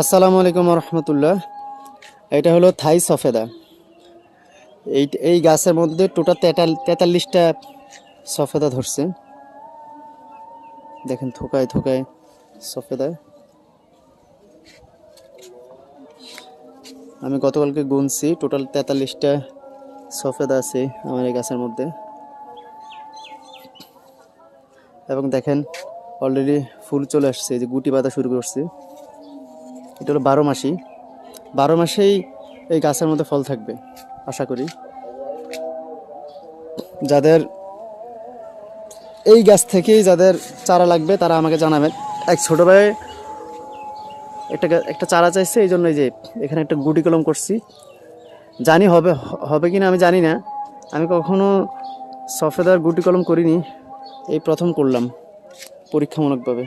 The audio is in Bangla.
আসসালামু আলাইকুম রহমতুল্লাহ। এটা হলো থাই সফেদা। এই এই গাছের মধ্যে টোটাল তেতাল, তেতাল্লিশটা সফেদা ধরছে। দেখেন থোকায় থোকায় সফেদা। আমি গতকালকে গুনছি, টোটাল তেতাল্লিশটা সফেদা আছে আমার এই গাছের মধ্যে। এবং দেখেন অলরেডি ফুল চলে আসছে যে গুটি পাতা শুরু করছে। এটা হলো বারো মাসি। বারো মাসেই এই গাছের মধ্যে ফল থাকবে, আশা করি। যাদের এই গাছ থেকেই যাদের চারা লাগবে, তারা আমাকে জানাবেন। এক ছোটো ভাই একটা একটা চারা চাইছে, এই জন্যই যে এখানে একটা গুটি কলম করছি। জানি হবে হবে কি না আমি জানি না। আমি কখনো সফেদার গুটি কলম করিনি। এই প্রথম করলাম, পরীক্ষামূলকভাবে।